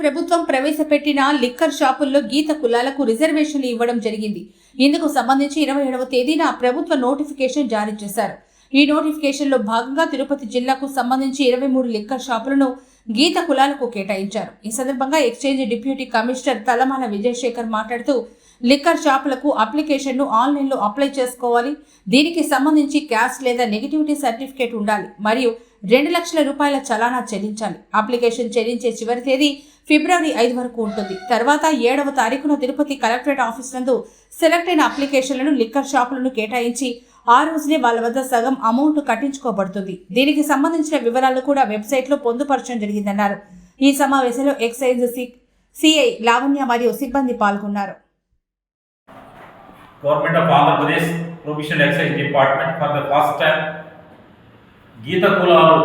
ప్రభుత్వం ప్రవేశపెట్టిన లిక్కర్ షాపుల్లో గీత కులాలకు రిజర్వేషన్లు ఇవ్వడం జరిగింది. ఇందుకు సంబంధించి ఇరవై ఏడవ తేదీన ప్రభుత్వ నోటిఫికేషన్ జారీ చేశారు. ఈ నోటిఫికేషన్లో భాగంగా తిరుపతి జిల్లాకు సంబంధించి ఇరవై మూడు లిక్కర్ షాపులను గీత కులాలకు కేటాయించారు. ఈ సందర్భంగా exchange deputy commissioner Talamala Vijayasekhar మాట్లాడుతూ లిక్కర్ షాపులకు అప్లికేషన్ను ఆన్లైన్లో అప్లై చేసుకోవాలి. దీనికి సంబంధించి క్యాష్ లేదా నెగిటివిటీ సర్టిఫికేట్ ఉండాలి మరియు రెండు లక్షల రూపాయల చలానా చెల్లించాలి. అప్లికేషన్ చెల్లించే చివరి తేదీ ఫిబ్రవరి ఐదు వరకు ఉంటుంది. తర్వాత ఏడవ తారీఖున తిరుపతి కలెక్టరేట్ ఆఫీస్ నందు సెలెక్ట్ అయిన అప్లికేషన్లను లిక్కర్ షాపులను కేటాయించి ఆ రోజునే వాళ్ళ వద్ద సగం అమౌంట్ కట్టించుకోబడుతుంది. దీనికి సంబంధించిన వివరాలు కూడా వెబ్సైట్లో పొందుపరచడం జరిగిందన్నారు. ఈ సమావేశంలో ఎక్సైజ్ సి సిఐ లావణ్య మరియు సిబ్బంది పాల్గొన్నారు. Government of Andhra Pradesh professional excise department for the first time గీత కులాలు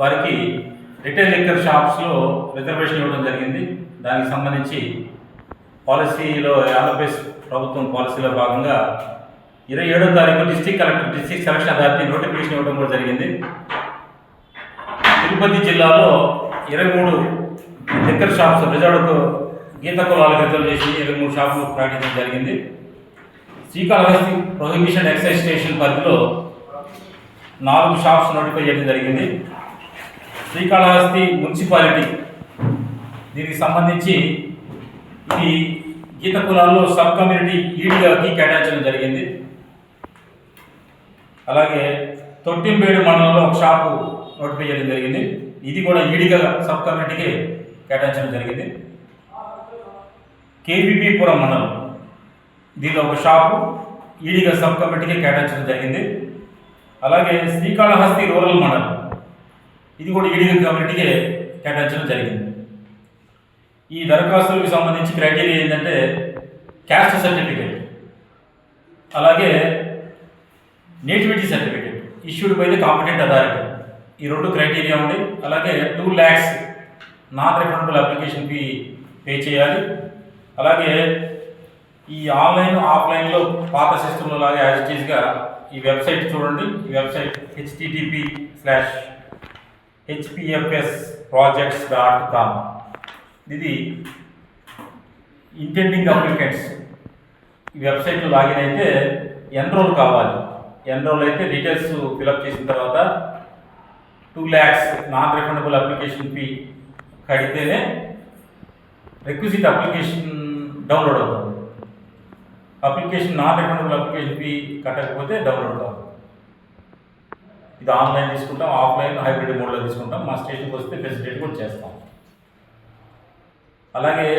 వారికి రిటైల్ లిక్కర్ షాప్స్లో రిజర్వేషన్ ఇవ్వడం జరిగింది. దానికి సంబంధించి పాలసీలో ఆంధ్రప్రదేశ్ ప్రభుత్వం పాలసీలో భాగంగా ఇరవై ఏడో తారీఖు district collector district selection authority notification ఇవ్వడం కూడా జరిగింది. తిరుపతి జిల్లాలో ఇరవై మూడు లిక్కర్ షాప్స్ రిజర్వ్డ్ గీత కులాలకు రిజర్వ్ చేసి ఇరవై మూడు షాపులు ప్రకటించడం జరిగింది. శ్రీకాళహస్తి ప్రొహిబిషన్ ఎక్సైజ్ స్టేషన్ పరిధిలో నాలుగు షాప్స్ నోటిఫై చేయడం జరిగింది. శ్రీకాళహస్తి మున్సిపాలిటీ దీనికి సంబంధించి ఇది గీత కులాల్లో సబ్ కమ్యూనిటీ ఈడీగా కేటాయించడం జరిగింది. అలాగే తొట్టింపేడు మండలంలో ఒక షాపు నోటిఫై చేయడం జరిగింది. ఇది కూడా ఈడిగా సబ్ కమిటీకి కేటాయించడం జరిగింది. కేబీపీపురం మండలం. దీనిలో ఒక షాపు ఈడిగా సబ్ కమిటీకి కేటాయించడం జరిగింది. అలాగే శ్రీకాళహస్తి రూరల్ మండలం. ఇది కూడా ఈడిగా కమిటీకి కేటాయించడం జరిగింది. ఈ దరఖాస్తులకు సంబంధించి క్రైటీరియా ఏంటంటే క్యాస్ట్ సర్టిఫికేట్. అలాగే nativity certificate. Issued by the competent authority ఈ రెండు క్రైటీరియా ఉంది అలాగే two lakhs non refundable application fee pay చేయాలి. అలాగే ఈ ఆన్లైన్ ఆఫ్లైన్లో పాత సిస్టంలో లాగా యాజ్ ఇట్ ఈ వెబ్సైట్ చూడండి. ఈ website HTTP slash HPFS projects dot com ఇది ఇంటెండింగ్ అప్లికెంట్స్ ఈ వెబ్సైట్లో లాగిన్ అయితే ఎన్రోల్ కావాలి. ఎన్రోల్ అయితే డీటెయిల్స్ ఫిలప్ చేసిన తర్వాత two lakhs non refundable application fee కడితేనే రిక్విజిట్ అప్లికేషన్ డౌన్లోడ్ అవుతుంది. Application non refundable application fee కట్టకపోతే డౌన్లోడ్ కాదు. ఇది ఆన్లైన్ తీసుకుంటాం ఆఫ్లైన్ హైబ్రిడ్ మోడ్లో తీసుకుంటాం మా స్టేషన్కి వస్తే ఫెసిలిటీ కూడా చేస్తాం. అలాగే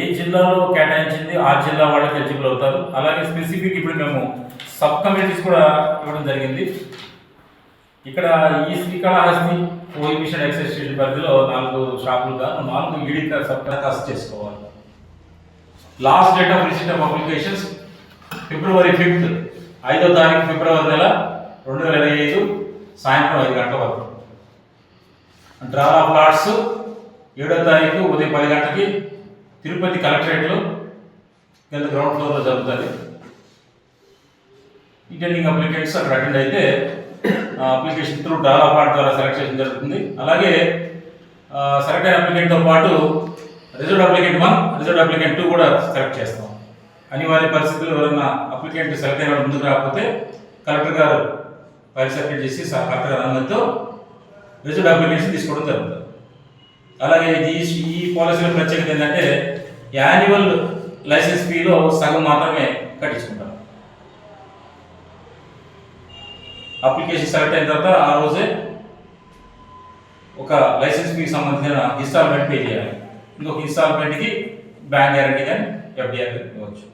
ఏ జిల్లాలో కేటాయించింది ఆ జిల్లా వాళ్ళకి ఎలిజిబుల్ అవుతారు. అలాగే స్పెసిఫిక్ ఇప్పుడు మేము సబ్ కమిటీస్ కూడా ఇవ్వడం జరిగింది. ఇక్కడ ఈ శ్రీకాళహస్తి ప్రొహిబిషన్ ఎక్సైజ్ స్టేషన్ పరిధిలో నాలుగు షాపులుగా నాలుగు ఈడిక సబ్ దరఖాస్తు చేసుకోవాలి. Last date of receipt of applications February fifth ఐదో తారీఖు ఫిబ్రవరి నెల రెండు వేల ఇరవై ఐదు సాయంత్రం ఐదు గంటల వరకు. డ్రా ఆఫ్ లాట్స్ ఏడో తారీఖు ఉదయం పది గంటలకి తిరుపతి కలెక్టరేట్లో కింద గ్రౌండ్ ఫ్లోర్లో జరుగుతుంది. ఇంటెండింగ్ అప్లికెంట్స్ అక్కడ అటెండ్ అయితే అప్లికేషన్ త్రూ డాలా ఆఫ్ ద్వారా సెలెక్ట్ చేయడం జరుగుతుంది. అలాగే సెలెక్ట్ అయిన అప్లికెంట్తో పాటు reserve applicant one reserve applicant two కూడా సెలెక్ట్ చేస్తాం. అనివార్య పరిస్థితుల్లో ఎవరైనా అప్లికెంట్ సెలెక్ట్ అయిన ముందుకు రాకపోతే కలెక్టర్ గారు ఫైల్ సబ్మిట్ చేసి కలెక్టర్ గారి అనుమతితో రిజర్వ్ అప్లికేషన్ తీసుకోవడం జరుగుతుంది. అలాగే ఈ- ఈ పాలసీలో ప్రత్యేకత ఏంటంటే యాన్యువల్ లైసెన్స్ ఫీలో సగం మాత్రమే కట్టించుకుంటారు. అప్లికేషన్ సెలెక్ట్ అయిన తర్వాత ఆ రోజే ఒక లైసెన్స్ ఫీకి సంబంధించిన ఇన్స్టాల్మెంట్ పే చేయాలి. ఇంకొక ఇన్స్టాల్మెంట్కి బ్యాంక్ గ్యారంటీ కానీ ఎఫ్డిఆర్ ఇవ్వచ్చు.